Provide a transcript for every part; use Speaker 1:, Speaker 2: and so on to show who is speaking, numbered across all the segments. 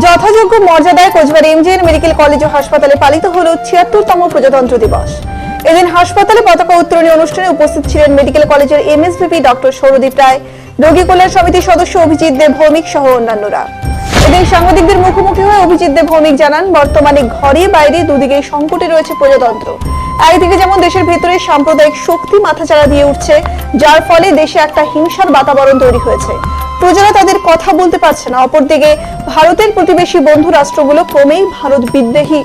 Speaker 1: যথাযোগ্য মর্যাদায় Coochbehar MGN medical college ও হাসপাতালে পালিত হল ছিয়াত্তরতম প্রজাতন্ত্র দিবস। এদিন হাসপাতালে পতাকা উত্তোলনী অনুষ্ঠানে উপস্থিত ছিলেন মেডিকেল কলেজের এমএসভিপি ডক্টর সৌরদীপ রায়, রোগী কল্যাণ সমিতির সদস্য অভিজিৎ দেব ভৌমিক সহ অন্যান্যরা। এদিন সাংবাদিকদের মুখোমুখি হয়ে অভিজিৎ দেব ভৌমিক জানান, বর্তমানে ঘরে বাইরে দুদিকে সংকটে রয়েছে প্রজাতন্ত্র। একদিকে যেমন দেশের ভেতরে সাম্প্রদায়িক শক্তি মাথাচাড়া দিয়ে উঠছে, যার ফলে দেশে একটা হিংসার বাতাবরণ তৈরি হয়েছে। প্রজারা তাদের কথা বলতে পারছে না, অপরদিকে ভারতের প্রতিবেশী বন্ধু রাষ্ট্রগুলো ক্রমেই ভারত বিদ্রোহী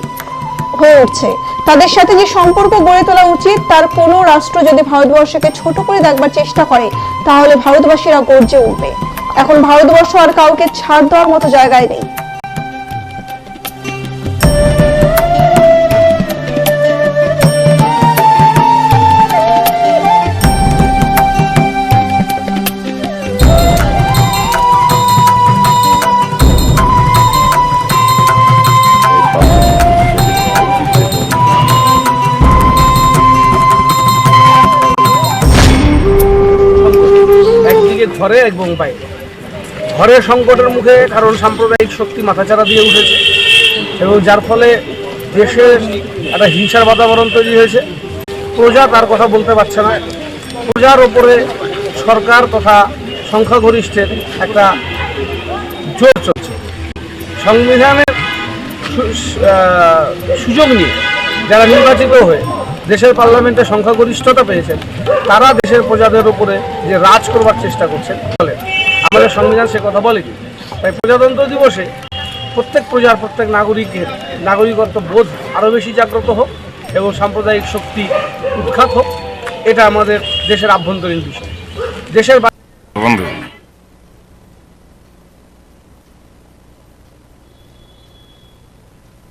Speaker 1: হয়ে উঠছে। তাদের সাথে যে সম্পর্ক গড়ে তোলা উচিত, তার কোনো রাষ্ট্র যদি ভারতবর্ষকে ছোট করে দেখবার চেষ্টা করে, তাহলে ভারতবাসীরা গর্জে উঠবে। এখন ভারতবর্ষ আর কাউকে ছাড় দেওয়ার মতো জায়গায় নেই।
Speaker 2: একদিকে ঘরে এবং বাইরে ঘরের সংকটের মুখে কারণ সাম্প্রদায়িক শক্তি মাথাচাড়া দিয়ে উঠেছে এবং যার ফলে দেশের একটা হিংসার বাতাবরণ তৈরি হয়েছে। প্রজা তার কথা বলতে পারছে না। প্রজার ওপরে সরকার তথা সংখ্যাগরিষ্ঠের একটা জোর চলছে। সংবিধানের সুযোগ নিয়ে যারা নির্বাচিত হয়ে দেশের পার্লামেন্টে সংখ্যাগরিষ্ঠতা পেয়েছেন, তারা দেশের প্রজাদের উপরে যে রাজ করবার চেষ্টা করছেন, বলে। আমাদের সংবিধান সে কথা বলেনি। তাই প্রজাতন্ত্র দিবসে প্রত্যেক প্রজার, প্রত্যেক নাগরিকের নাগরিকত্ব বোধ আরও বেশি জাগ্রত হোক এবং সাম্প্রদায়িক শক্তি উৎখাত হোক, এটা আমাদের দেশের আভ্যন্তরীণ বিষয়। দেশের